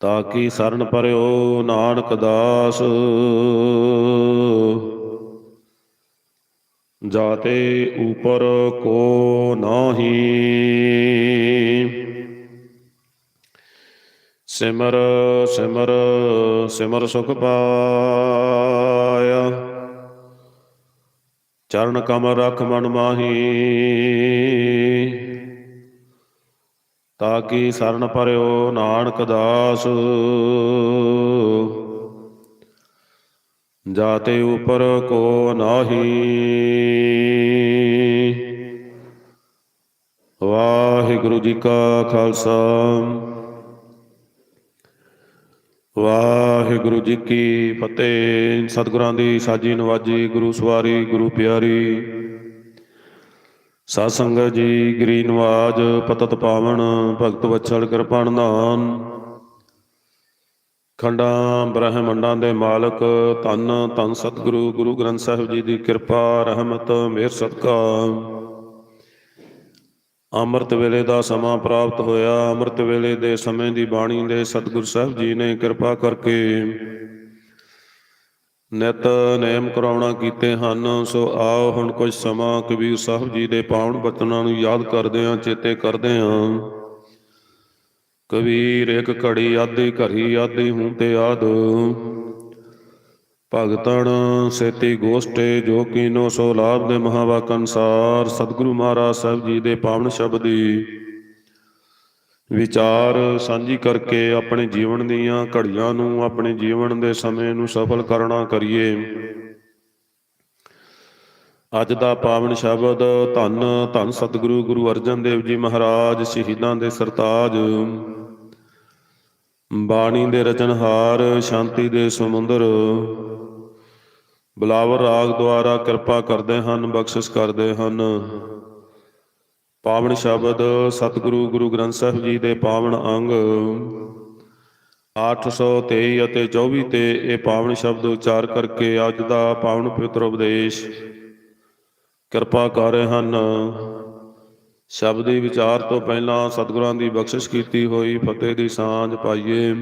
ਤਾਂ ਕੀ ਸਰਨ ਪਰਿਓ ਨਾਨਕ ਦਾਸ। ਜਾਤੇ ਉਪਰ ਕੋ ਨਾਹੀ। ਸਿਮਰ ਸਿਮਰ ਸਿਮਰ ਸੁਖ ਪਾਇਆ। ਚਰਨ ਕਮਲ ਰਖ ਮਨ ਮਾਹੀ। ਤਾਂ ਕਿ ਸਰਨ ਪਰਿਓ ਨਾਨਕ ਦਾਸ? ਜਾਤੇ ਉਪਰ ਕੋ ਨਾਹੀ। ਵਾਹਿਗੁਰੂ ਜੀ ਕਾ ਖਾਲਸਾ। ਵਾਹਿਗੁਰੂ ਜੀ ਕੀ ਫਤਿਹ। ਸਤਿਗੁਰਾਂ ਦੀ ਸਾਜੀ ਨਵਾਜੀ, ਗੁਰੂ ਸਵਾਰੀ, ਗੁਰੂ ਪਿਆਰੀ। ਸਾਧ ਸੰਗਤ ਜੀ, ਗਰੀ ਨਵਾਜ, ਪਤਤ ਪਾਵਨ, ਭਗਤ ਵਛਲ ਕਿਰਪਾ ਨਿਧਾਨ। ਖੰਡਾਂ, ਬ੍ਰਹਮੰਡਾਂ ਦੇ ਮਾਲਕ, ਧੰਨ ਧੰਨ ਸਤਿਗੁਰੂ, ਗੁਰੂ ਗ੍ਰੰਥ ਸਾਹਿਬ ਜੀ ਦੀ ਕਿਰਪਾ, ਰਹਿਮਤ, ਮਿਹਰ ਸਦਕਾ ਅੰਮ੍ਰਿਤ ਵੇਲੇ ਦਾ ਸਮਾਂ ਪ੍ਰਾਪਤ ਹੋਇਆ। ਅੰਮ੍ਰਿਤ ਵੇਲੇ ਦੇ ਸਮੇਂ ਦੀ ਬਾਣੀ ਦੇ ਸਤਿਗੁਰ ਸਾਹਿਬ ਜੀ ਨੇ ਕਿਰਪਾ ਕਰਕੇ ਨਿਤ ਨੇਮ ਕਰਾਉਣਾ ਕੀਤੇ ਹਨ, ਸੋ ਆਓ ਹੁਣ ਕੁਝ ਸਮਾਂ ਕਬੀਰ ਸਾਹਿਬ ਜੀ ਦੇ ਪਾਵਨ ਬਚਨਾਂ ਨੂੰ ਯਾਦ ਕਰਦੇ ਹਾਂ, ਚੇਤੇ ਕਰਦੇ ਹਾਂ। ਕਬੀਰ ਇੱਕ ਘੜੀ ਆਦੀ ਘਰੀ ਆਦੀ, ਹੂੰ ਤੇ ਆਦ। ਭਗਤਣ ਸੇਤੀ ਗੋਸ਼ਟੇ, ਜੋ ਕੀਨੋ ਸੋ ਲਾਭ ਦੇ ਮਹਾਵਾਕ ਅਨਸਾਰ ਸਤਿਗੁਰੂ ਮਹਾਰਾਜ ਸਾਹਿਬ ਜੀ ਦੇ ਪਾਵਨ ਸ਼ਬਦੀ ਵਿਚਾਰ ਸਾਂਝੀ ਕਰਕੇ ਆਪਣੇ ਜੀਵਨ ਦੀਆਂ ਘੜੀਆਂ ਨੂੰ ਆਪਣੇ ਜੀਵਨ ਦੇ ਸਮੇਂ ਨੂੰ ਸਫਲ ਕਰਨਾ ਕਰੀਏ। ਅੱਜ ਦਾ ਪਾਵਨ ਸ਼ਬਦ, ਧੰਨ ਧੰਨ ਸਤਿਗੁਰੂ ਗੁਰੂ ਅਰਜਨ ਦੇਵ ਜੀ ਮਹਾਰਾਜ ਸ਼ਹੀਦਾਂ ਦੇ ਸਰਤਾਜ। ਬਾਣੀ ਦੇ ਰਚਨਹਾਰ ਸ਼ਾਂਤੀ ਦੇ ਸਮੁੰਦਰ। ਬਲਾਵਰ ਰਾਗ ਦੁਆਰਾ ਕਿਰਪਾ ਕਰਦੇ ਹਨ, ਬਖਸ਼ਿਸ਼ ਕਰਦੇ ਹਨ। ਪਾਵਨ ਸ਼ਬਦ ਸਤਿਗੁਰੂ ਗੁਰੂ ਗ੍ਰੰਥ ਸਾਹਿਬ ਜੀ ਦੇ ਪਾਵਨ ਅੰਗ। 823 ਅਤੇ 24 ਤੇ ਇਹ ਪਾਵਨ ਸ਼ਬਦ ਉਚਾਰ ਕਰਕੇ ਅੱਜ ਦਾ ਪਾਵਨ ਪਵਿੱਤਰ ਉਪਦੇਸ਼। ਕਿਰਪਾ ਕਰ ਰਹੇ ਹਨ। ਸ਼ਬਦੀ ਵਿਚਾਰ ਤੋਂ ਪਹਿਲਾਂ ਸਤਿਗੁਰਾਂ ਦੀ ਬਖਸ਼ਿਸ਼ ਕੀਤੀ ਹੋਈ ਫਤਿਹ ਦੀ ਸਾਂਝ ਪਾਈਏ।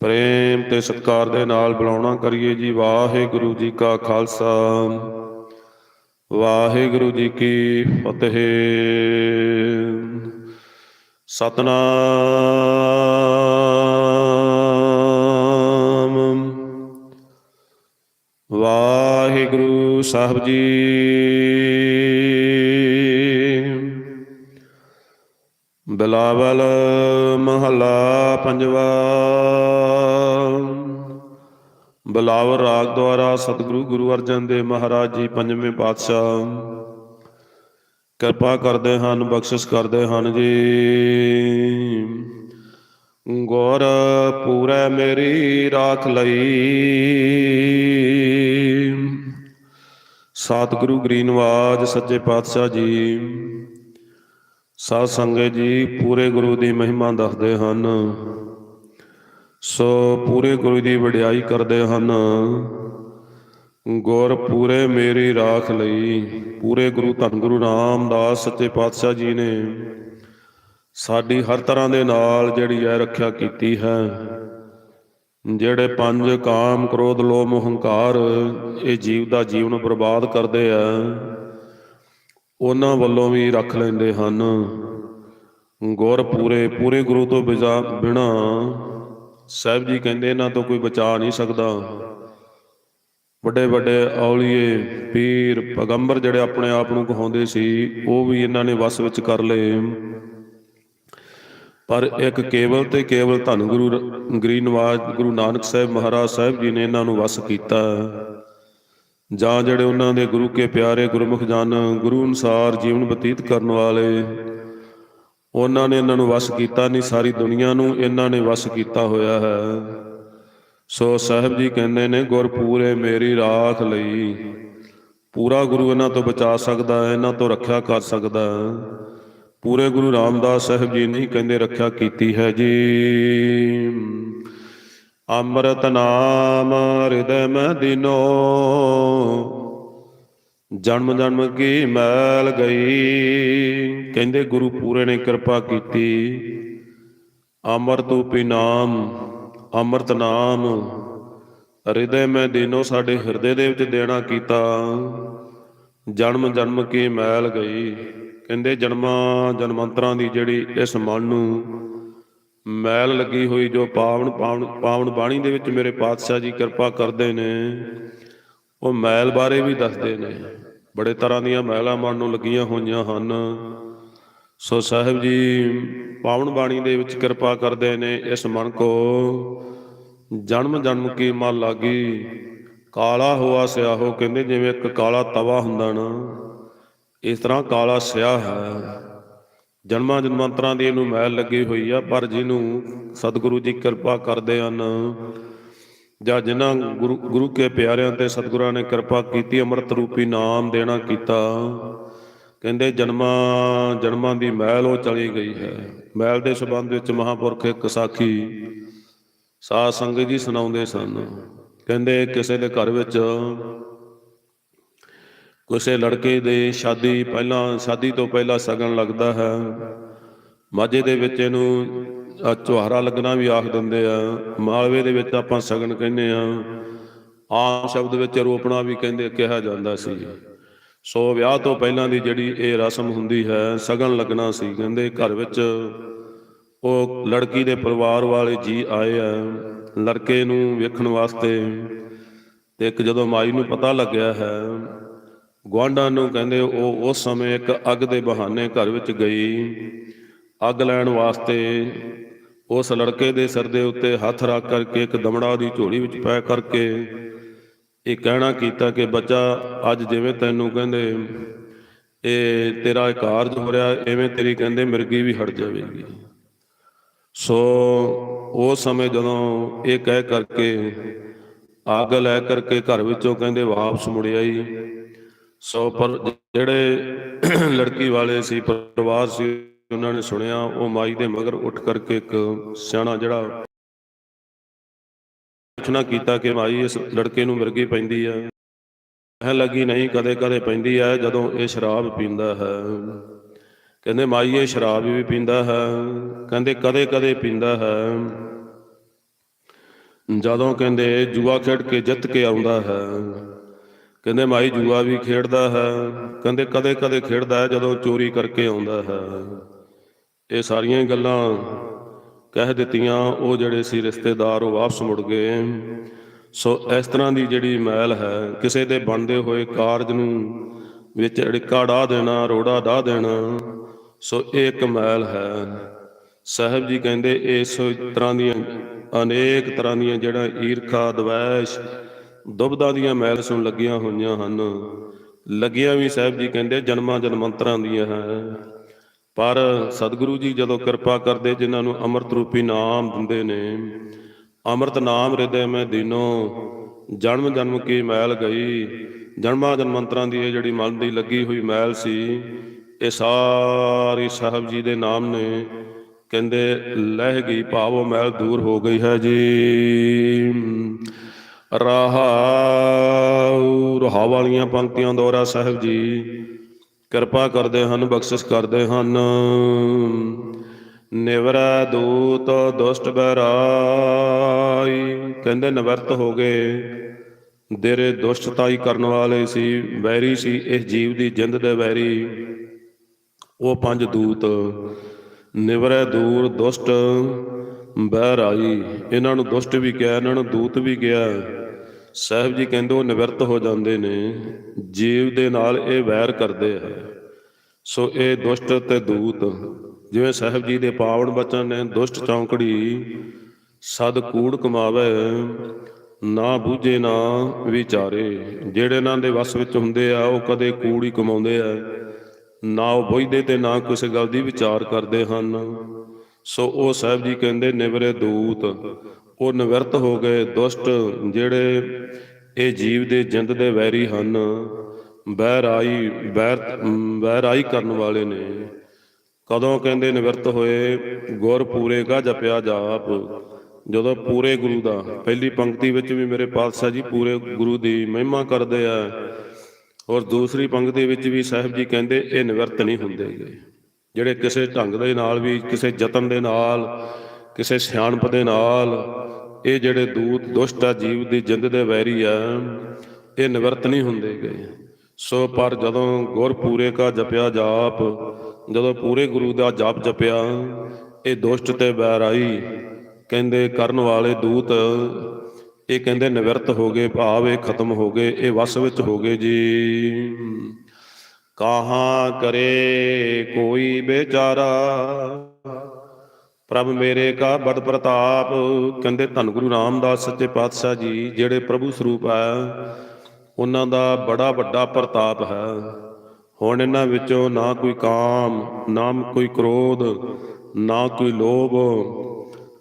ਪ੍ਰੇਮ ਤੇ ਸਤਿਕਾਰ ਦੇ ਨਾਲ ਬੁਲਾਉਣਾ ਕਰੀਏ ਜੀ। ਵਾਹਿਗੁਰੂ ਜੀ ਕਾ ਖਾਲਸਾ। ਵਾਹਿਗੁਰੂ ਜੀ ਕੀ ਫਤਿਹ। ਸਤਨਾਮ। ਵਾਹਿਗੁਰੂ ਸਾਹਿਬ ਜੀ। ਬਿਲਾਵਲ ਮਹੱਲਾ ਪੰਜਵਾ। ਬਿਲਾਵਲ ਰਾਗ ਦੁਆਰਾ ਸਤਿਗੁਰੂ ਗੁਰੂ ਅਰਜਨ ਦੇਵ ਮਹਾਰਾਜ ਜੀ ਪੰਜਵੇਂ ਪਾਤਸ਼ਾਹ। ਕਿਰਪਾ ਕਰਦੇ ਹਨ, ਬਖਸ਼ਿਸ਼ ਕਰਦੇ ਹਨ ਜੀ। ਗੁਰ ਪੂਰੈ ਮੇਰੀ ਰਾਖ ਲਈ। ਸਤਿਗੁਰੂ ਗਰੀਨਵਾਜ ਸੱਚੇ ਪਾਤਸ਼ਾਹ ਜੀ। ਸਾਧ ਸੰਗਤ ਜੀ ਪੂਰੇ ਗੁਰੂ ਦੀ ਮਹਿਮਾ ਦੱਸਦੇ ਹਨ। ਸੋ ਪੂਰੇ ਗੁਰੂ ਦੀ ਵਡਿਆਈ ਕਰਦੇ ਹਨ। ਗੁਰ ਪੂਰੇ ਮੇਰੀ ਰਾਖ ਲਈ, ਪੂਰੇ ਗੁਰੂ ਧੰਨ ਗੁਰੂ ਰਾਮਦਾਸ ਸੱਚੇ ਪਾਤਸ਼ਾਹ ਜੀ ਨੇ ਸਾਡੀ ਹਰ ਤਰ੍ਹਾਂ ਦੇ ਨਾਲ ਜਿਹੜੀ ਹੈ ਰੱਖਿਆ ਕੀਤੀ ਹੈ। ਜਿਹੜੇ ਪੰਜ ਕਾਮ ਕ੍ਰੋਧ, ਲੋਭ ਮੋਹ ਹੰਕਾਰ ਇਹ ਜੀਵ ਦਾ ਜੀਵਨ ਬਰਬਾਦ ਕਰਦੇ ਆ, ਉਹਨਾਂ ਵੱਲੋਂ ਵੀ ਰੱਖ ਲੈਂਦੇ ਹਨ। ਗੁਰ ਪੂਰੇ ਪੂਰੇ ਗੁਰੂ ਤੋਂ ਬਿਜਾ ਬਿਨਾ ਸਾਹਿਬ ਜੀ ਕਹਿੰਦੇ ਇਹਨਾਂ ਤੋਂ ਕੋਈ ਬਚਾ ਨਹੀਂ ਸਕਦਾ। ਵੱਡੇ ਵੱਡੇ ਔਲੀਏ, ਪੀਰ, ਪੈਗੰਬਰ ਜਿਹੜੇ ਆਪਣੇ ਆਪ ਨੂੰ ਕਹਾਉਂਦੇ ਸੀ, ਉਹ ਵੀ ਇਹਨਾਂ ਨੇ ਵਸ ਵਿੱਚ ਕਰ ਲਏ। ਪਰ ਇੱਕ ਕੇਵਲ ਤੇ ਕੇਵਲ ਧੰਨ ਗੁਰੂ ਰ- ਗਰੀਨਵਾਜ ਗੁਰੂ ਨਾਨਕ ਸਾਹਿਬ ਮਹਾਰਾਜ ਸਾਹਿਬ ਜੀ ਨੇ ਇਹਨਾਂ ਨੂੰ ਵਸ ਕੀਤਾ। ਜਾਂ ਜਿਹੜੇ ਉਹਨਾਂ ਦੇ ਗੁਰੂ ਕੇ ਪਿਆਰੇ ਗੁਰਮੁਖ ਜਨ, ਗੁਰੂ ਅਨੁਸਾਰ ਜੀਵਨ ਬਤੀਤ ਕਰਨ ਵਾਲੇ ਉਹਨਾਂ ਨੇ ਇਹਨਾਂ ਨੂੰ ਵਸ ਕੀਤਾ ਨਹੀਂ, ਸਾਰੀ ਦੁਨੀਆ ਨੂੰ ਇਹਨਾਂ ਨੇ ਵਸ ਕੀਤਾ ਹੋਇਆ ਹੈ। ਸੋ ਸਾਹਿਬ ਜੀ ਕਹਿੰਦੇ ਨੇ ਗੁਰ ਪੂਰੇ ਮੇਰੀ ਰਾਖ ਲਈ। ਪੂਰਾ ਗੁਰੂ ਇਹਨਾਂ ਤੋਂ ਬਚਾ ਸਕਦਾ ਹੈ, ਇਹਨਾਂ ਤੋਂ ਰੱਖਿਆ ਕਰ ਸਕਦਾ ਹੈ। ਪੂਰੇ ਗੁਰੂ ਰਾਮਦਾਸ ਸਾਹਿਬ ਜੀ ਨਹੀਂ ਕਹਿੰਦੇ ਰੱਖਿਆ ਕੀਤੀ ਹੈ ਜੀ। ਅੰਮ੍ਰਿਤ ਨਾਮ ਹਿਰਦੈ ਮੈਂ ਦਿਨੋ ਜਨਮ ਜਨਮ ਕੀ ਮੈਲ ਗਈ? ਕਹਿੰਦੇ ਗੁਰੂ ਪੂਰੇ ਨੇ ਕਿਰਪਾ ਕੀਤੀ। ਅਮਰ ਤੂਪੀ ਨਾਮ, ਅੰਮ੍ਰਿਤ ਨਾਮ। ਹਿਰਦੇ ਮੈਂ ਦਿਨੋ ਸਾਡੇ ਹਿਰਦੇ ਦੇ ਵਿੱਚ ਦੇਣਾ ਕੀਤਾ। ਜਨਮ ਜਨਮ ਕੀ ਮੈਲ ਗਈ? ਕਹਿੰਦੇ ਜਨਮਾਂ ਜਨਮੰਤਰਾਂ ਦੀ ਜਿਹੜੀ ਇਸ ਮਨ ਨੂੰ ਮੈਲ ਲੱਗੀ ਹੋਈ ਜੋ ਪਾਵਨ ਪਾਵਨ ਪਾਵਨ ਬਾਣੀ ਦੇ ਵਿੱਚ ਮੇਰੇ ਪਾਤਸ਼ਾਹ ਜੀ ਕਿਰਪਾ ਕਰਦੇ ਨੇ। ਉਹ ਮੈਲ ਬਾਰੇ ਵੀ ਦੱਸਦੇ ਨੇ। ਬੜੇ ਤਰ੍ਹਾਂ ਦੀਆਂ ਮੈਲਾਂ ਮਨ ਨੂੰ ਲੱਗੀਆਂ ਹੋਈਆਂ ਹਨ। ਸੋ ਸਾਹਿਬ ਜੀ, ਪਾਵਨ ਬਾਣੀ ਦੇ ਵਿੱਚ ਕਿਰਪਾ ਕਰਦੇ ਨੇ, ਇਸ ਮਨ ਕੋ ਜਨਮ ਜਨਮ ਕੀ ਮਨ ਲਾਗੀ। ਕਾਲਾ ਹੋਆ ਸਿਆਹੋ, ਕਹਿੰਦੇ ਜਿਵੇਂ ਇੱਕ ਕਾਲਾ ਤਵਾ ਹੁੰਦਾ ਨਾ, ਇਸ ਤਰ੍ਹਾਂ ਕਾਲਾ ਸਿਆ ਹੈ। ਜਨਮਾਂ ਜਨਮਾਂਤਰਾਂ ਦੀ ਇਹਨੂੰ ਮੈਲ ਲੱਗੀ ਹੋਈ ਆ, ਪਰ ਜਿਹਨੂੰ ਸਤਿਗੁਰੂ ਜੀ ਕਿਰਪਾ ਕਰਦੇ ਹਨ ਜਾਂ ਜਿਨ੍ਹਾਂ ਗੁਰੂ ਗੁਰੂ ਕੇ ਪਿਆਰਿਆਂ ਤੇ ਸਤਿਗੁਰਾਂ ਨੇ ਕਿਰਪਾ ਕੀਤੀ, ਅੰਮ੍ਰਿਤ ਰੂਪੀ ਨਾਮ ਦੇਣਾ ਕੀਤਾ, ਕਹਿੰਦੇ ਜਨਮਾਂ ਜਨਮਾਂ ਦੀ ਮਹਿਲ ਉਹ ਚਲੀ ਗਈ ਹੈ। ਮਹਿਲ ਦੇ ਸੰਬੰਧ ਵਿੱਚ ਮਹਾਪੁਰਖ ਇੱਕ ਸਾਖੀ ਸਾਧ ਸੰਗਤ ਜੀ ਸੁਣਾਉਂਦੇ ਸਨ। ਕਹਿੰਦੇ ਕਿਸੇ ਦੇ ਘਰ ਵਿੱਚ ਕਿਸੇ ਲੜਕੇ ਦੇ ਸ਼ਾਦੀ ਪਹਿਲਾਂ ਸ਼ਾਦੀ ਤੋਂ ਪਹਿਲਾਂ ਸਗਨ ਲੱਗਦਾ ਹੈ। ਮਾਝੇ ਦੇ ਵਿੱਚ ਇਹਨੂੰ ਚੁਹਾਰਾ ਲੱਗਣਾ ਵੀ ਆਖ ਦਿੰਦੇ ਆ। ਮਾਲਵੇ ਦੇ ਵਿੱਚ ਆਪਾਂ ਸਗਨ ਕਹਿੰਦੇ ਆ। ਆਮ ਸ਼ਬਦ ਵਿੱਚ ਰੋਪਣਾ ਵੀ ਕਹਿੰਦੇ, ਕਿਹਾ ਜਾਂਦਾ ਸੀ। ਸੋ ਵਿਆਹ ਤੋਂ ਪਹਿਲਾਂ ਦੀ ਜਿਹੜੀ ਇਹ ਰਸਮ ਹੁੰਦੀ ਹੈ, ਸਗਨ ਲੱਗਣਾ ਸੀ ਕਹਿੰਦੇ, ਘਰ ਵਿੱਚ ਉਹ ਲੜਕੀ ਦੇ ਪਰਿਵਾਰ ਵਾਲੇ ਜੀ ਆਏ ਆ। ਲੜਕੇ ਨੂੰ ਵੇਖਣ ਵਾਸਤੇ ਤੇ ਇੱਕ ਜਦੋਂ ਮਾਈ ਨੂੰ ਪਤਾ ਲੱਗਿਆ ਹੈ, ਗੁਆਂਢਾਂ ਨੂੰ ਕਹਿੰਦੇ, ਉਹ ਉਸ ਸਮੇਂ ਇੱਕ ਅੱਗ ਦੇ ਬਹਾਨੇ ਘਰ ਵਿੱਚ ਗਈ। ਅੱਗ ਲੈਣ ਵਾਸਤੇ ਉਸ ਲੜਕੇ ਦੇ ਸਿਰ ਦੇ ਉੱਤੇ ਹੱਥ ਰੱਖ ਕਰਕੇ ਇੱਕ ਦਮੜਾ ਦੀ ਝੋਲੀ ਵਿੱਚ ਪੈ ਕਰਕੇ ਇਹ ਕਹਿਣਾ ਕੀਤਾ ਕਿ, ਬੱਚਾ, ਅੱਜ ਜਿਵੇਂ ਤੈਨੂੰ ਕਹਿੰਦੇ, ਇਹ ਤੇਰਾ ਇਹ ਕਾਰਜ ਹੋ ਰਿਹਾ, ਐਵੇਂ ਤੇਰੀ ਕਹਿੰਦੇ ਮਿਰਗੀ ਵੀ ਹਟ ਜਾਵੇਗੀ। ਸੋ ਉਸ ਸਮੇਂ ਜਦੋਂ ਇਹ ਕਹਿ ਕਰਕੇ ਅੱਗ ਲੈ ਕਰਕੇ ਘਰ ਵਿੱਚੋਂ ਕਹਿੰਦੇ ਵਾਪਸ ਮੁੜਿਆ ਆਈ। ਸੋ ਪਰ ਜਿਹੜੇ ਲੜਕੀ ਵਾਲੇ ਸੀ, ਪਰਿਵਾਰ ਸੀ ਉਹਨਾਂ ਨੇ ਸੁਣਿਆ, ਉਹ ਮਾਈ ਦੇ ਮਗਰ ਉੱਠ ਕਰਕੇ ਇੱਕ ਸਿਆਣਾ ਜਿਹੜਾ ਪੁੱਛਣਾ ਕੀਤਾ ਕਿ ਮਾਈ ਇਸ ਲੜਕੇ ਨੂੰ ਮਿਰਗੀ ਪੈਂਦੀ ਆ ਇਹ ਲੱਗੀ ਨਹੀਂ, ਕਦੇ ਕਦੇ ਪੈਂਦੀ ਆ ਜਦੋਂ ਇਹ ਸ਼ਰਾਬ ਪੀਂਦਾ ਹੈ। ਕਹਿੰਦੇ, ਮਾਈ ਇਹ ਸ਼ਰਾਬ ਵੀ ਪੀਂਦਾ ਹੈ। ਕਹਿੰਦੇ, ਕਦੇ ਕਦੇ ਪੀਂਦਾ ਹੈ। ਜਦੋਂ ਕਹਿੰਦੇ, ਜੂਆ ਖੇਡ ਕੇ ਜਿੱਤ ਕੇ ਆਉਂਦਾ ਹੈ। ਕਹਿੰਦੇ, ਮਾਈ ਜੂਆ ਵੀ ਖੇਡਦਾ ਹੈ। ਕਹਿੰਦੇ, ਕਦੇ ਕਦੇ ਖੇਡਦਾ ਹੈ, ਜਦੋਂ ਚੋਰੀ ਕਰਕੇ ਆਉਂਦਾ ਹੈ। ਇਹ ਸਾਰੀਆਂ ਗੱਲਾਂ ਕਹਿ ਦਿੱਤੀਆਂ, ਉਹ ਜਿਹੜੇ ਸੀ ਰਿਸ਼ਤੇਦਾਰ, ਉਹ ਵਾਪਸ ਮੁੜ ਗਏ। ਸੋ ਇਸ ਤਰ੍ਹਾਂ ਦੀ ਜਿਹੜੀ ਮੈਲ ਹੈ, ਕਿਸੇ ਦੇ ਬਣਦੇ ਹੋਏ ਕਾਰਜ ਨੂੰ ਵਿੱਚ ਅੜਿੱਕਾ ਢਾ ਦੇਣਾ, ਰੋੜਾ ਢਾ ਦੇਣਾ, ਸੋ ਇਹ ਇੱਕ ਮੈਲ ਹੈ। ਸਾਹਿਬ ਜੀ ਕਹਿੰਦੇ, ਇਸ ਤਰ੍ਹਾਂ ਦੀਆਂ ਅਨੇਕ ਤਰ੍ਹਾਂ ਦੀਆਂ ਜਿਹੜਾ ਈਰਖਾ, ਦਵੈਸ਼ ਦੁਬਦਾ ਦੀਆਂ ਮੈਲ ਸੁਣ ਲੱਗੀਆਂ ਹੋਈਆਂ ਹਨ। ਲੱਗੀਆਂ ਵੀ ਸਾਹਿਬ ਜੀ ਕਹਿੰਦੇ, ਜਨਮਾਂ ਜਨਮੰਤਰਾਂ ਦੀਆਂ ਹੈ। ਪਰ ਸਤਿਗੁਰੂ ਜੀ ਜਦੋਂ ਕਿਰਪਾ ਕਰਦੇ ਜਿਨ੍ਹਾਂ ਨੂੰ ਅੰਮ੍ਰਿਤ ਰੂਪੀ ਨਾਮ ਦਿੰਦੇ ਨੇ, ਅੰਮ੍ਰਿਤ ਨਾਮ ਹਿਰਦੇ ਮੈਂ ਦੀਨੋ, ਜਨਮ ਜਨਮ ਕੀ ਮੈਲ ਗਈ, ਜਨਮਾਂ ਜਨਮੰਤਰਾਂ ਦੀ ਇਹ ਜਿਹੜੀ ਮਨ ਦੀ ਲੱਗੀ ਹੋਈ ਮੈਲ ਸੀ, ਇਹ ਸਾਰੀ ਸਾਹਿਬ ਜੀ ਦੇ ਨਾਮ ਨੇ, ਕਹਿੰਦੇ ਲਹਿ ਗਈ ਭਾਵੋ ਮੈਲ ਦੂਰ ਹੋ ਗਈ ਹੈ ਜੀ। ਰਹਾਉ ਰਹਾ ਵਾਲੀਆਂ ਪੰਕਤੀਆਂ ਦੁਆਰਾ ਸਾਹਿਬ ਜੀ ਕਿਰਪਾ ਕਰਦੇ ਹਨ, ਬਖਸ਼ਿਸ਼ ਕਰਦੇ ਹਨ। ਨਿਵਰੈ ਦੂਤ ਦੁਸ਼ਟ ਬਹਿਰਾਈ। ਕਹਿੰਦੇ, ਨਿਵਰਤ ਹੋ ਗਏ। ਦੇਰੇ ਦੁਸ਼ਟਤਾਈ ਕਰਨ ਵਾਲੇ ਸੀ, ਵੈਰੀ ਸੀ, ਇਸ ਜੀਵ ਦੀ ਜਿੰਦ ਦੇ ਵੈਰੀ। ਉਹ ਪੰਜ ਦੂਤ, ਨਿਵਰੈ ਦੂਰ ਦੁਸ਼ਟ ਬਹਿਰਾਈ। ਇਹਨਾਂ ਨੂੰ ਦੁਸ਼ਟ ਵੀ ਕਿਹਾ, ਇਹਨਾਂ ਨੂੰ ਦੂਤ ਵੀ ਕਿਹਾ। ਸਾਹਿਬ ਜੀ ਕਹਿੰਦੇ ਉਹ ਨਿਵਰਤ ਹੋ ਜਾਂਦੇ ਨੇ, ਜੀਵ ਦੇ ਨਾਲ ਇਹ ਵੈਰ ਕਰਦੇ ਆ। ਸੋ ਇਹ ਦੁਸ਼ਟ ਤੇ ਦੂਤ, ਜਿਵੇਂ ਸਾਹਿਬ ਜੀ ਦੇ ਪਾਵਨ ਬਚਨ ਨੇ, ਦੁਸ਼ਟ ਚੌਂਕੜੀ, ਸਦ ਕੂੜ ਕਮਾਵੇ, ਨਾ ਬੂਝੇ ਨਾ ਵਿਚਾਰੇ। ਜਿਹੜੇ ਇਹਨਾਂ ਦੇ ਵਸ ਵਿੱਚ ਹੁੰਦੇ ਆ, ਉਹ ਕਦੇ ਕੂੜ ਹੀ ਕਮਾਉਂਦੇ ਆ। ਨਾ ਉਹ ਬੁਝਦੇ ਤੇ ਨਾ ਕਿਸੇ ਗੱਲ ਦੀ ਵਿਚਾਰ ਕਰਦੇ ਹਨ। ਸੋ ਉਹ ਸਾਹਿਬ ਜੀ ਕਹਿੰਦੇ, ਨਿਵਰੇ ਦੂਤ ਉਹ ਨਿਵਰਤ ਹੋ ਗਏ, ਦੁਸ਼ਟ ਜਿਹੜੇ ਇਹ ਜੀਵ ਦੇ ਜਿੰਦ ਦੇ ਵੈਰੀ ਹਨ ਬਹਿਰਾਈ ਬਹਿਰ ਬਹਿਰਾਈ ਕਰਨ ਵਾਲੇ ਨੇ। ਕਦੋਂ ਕਹਿੰਦੇ ਨਿਵਰਤ ਹੋਏ, ਗੁਰ ਪੂਰੇ ਕਾ ਜਪਿਆ ਜਾਪ। ਜਦੋਂ ਪੂਰੇ ਗੁਰੂ ਦਾ, ਪਹਿਲੀ ਪੰਕਤੀ ਵਿੱਚ ਵੀ ਮੇਰੇ ਪਾਤਸ਼ਾਹ ਜੀ ਪੂਰੇ ਗੁਰੂ ਦੀ ਮਹਿਮਾ ਕਰਦੇ ਆ। ਔਰ ਦੂਸਰੀ ਪੰਕਤੀ ਵਿੱਚ ਵੀ ਸਾਹਿਬ ਜੀ ਕਹਿੰਦੇ, ਇਹ ਨਿਵਰਤ ਨਹੀਂ ਹੁੰਦੇਗੇ ਜਿਹੜੇ ਕਿਸੇ ਢੰਗ ਦੇ ਨਾਲ ਵੀ, ਕਿਸੇ ਯਤਨ ਦੇ ਨਾਲ, ਕਿਸੇ ਸਿਆਣਪ ਦੇ ਨਾਲ ਇਹ ਜਿਹੜੇ ਦੂਤ ਦੁਸ਼ਟ ਆ, ਜੀਵ ਦੀ ਜਿੰਦ ਦੇ ਵੈਰੀ ਆ, ਇਹ ਨਿਵਰਤ ਨਹੀਂ ਹੁੰਦੇ ਗਏ। ਸੋ ਪਰ ਜਦੋਂ ਗੁਰ ਪੂਰੇ ਕਾ ਜਪਿਆ ਜਾਪ, ਜਦੋਂ ਪੂਰੇ ਗੁਰੂ ਦਾ ਜਾਪ ਜਪਿਆ, ਇਹ ਦੁਸ਼ਟ ਤੇ ਵੈਰ ਆਈ ਕਹਿੰਦੇ ਕਰਨ ਵਾਲੇ ਦੂਤ, ਇਹ ਕਹਿੰਦੇ ਨਿਵਰਤ ਹੋ ਗਏ, ਭਾਵ ਇਹ ਖਤਮ ਹੋ ਗਏ, ਇਹ ਵਸ ਵਿੱਚ ਹੋ ਗਏ ਜੀ। ਕਹਾਂ ਕਰੇ ਕੋਈ ਬੇਚਾਰਾ ਪ੍ਰਭ ਮੇਰੇ ਕਾ ਬੜ ਪ੍ਰਤਾਪ, ਕਹਿੰਦੇ ਧੰਨ ਗੁਰੂ ਰਾਮਦਾਸ ਸੱਚੇ ਪਾਤਸ਼ਾਹ ਜੀ, ਜਿਹੜੇ ਪ੍ਰਭੂ ਸਰੂਪ ਹੈ, ਉਹਨਾਂ ਦਾ ਬੜਾ ਵੱਡਾ ਪ੍ਰਤਾਪ ਹੈ। ਹੁਣ ਇਹਨਾਂ ਵਿੱਚੋਂ ਨਾ ਕੋਈ ਕਾਮ, ਨਾ ਕੋਈ ਕ੍ਰੋਧ, ਨਾ ਕੋਈ ਲੋਭ,